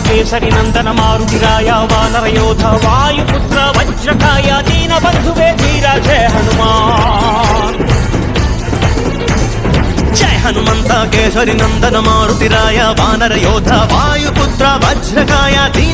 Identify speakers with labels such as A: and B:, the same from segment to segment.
A: శేషరి నందన మారుతిరాయ వానరయోధ వాయుపుత్ర వజ్రకాయ దీన బంధువే ధీర జయ హనుమాన్.
B: జయ హనుమంత కేసరి నందన మారుతిరాయ వానరయోధ వాయుపుత్ర వజ్రకాయ దీన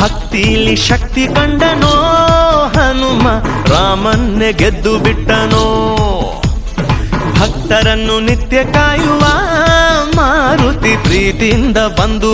B: ಭಕ್ತಿಲಿ ಶಕ್ತಿ ಕಂಡನೋ ಹನುಮ ರಾಮನ್ನೇ ಗೆದ್ದು ಬಿಟ್ಟನೋ? ಭಕ್ತರನ್ನು ನಿತ್ಯ ಕಾಯುವ ಮಾರುತಿ ಪ್ರೀತಿಯಿಂದ ಬಂದು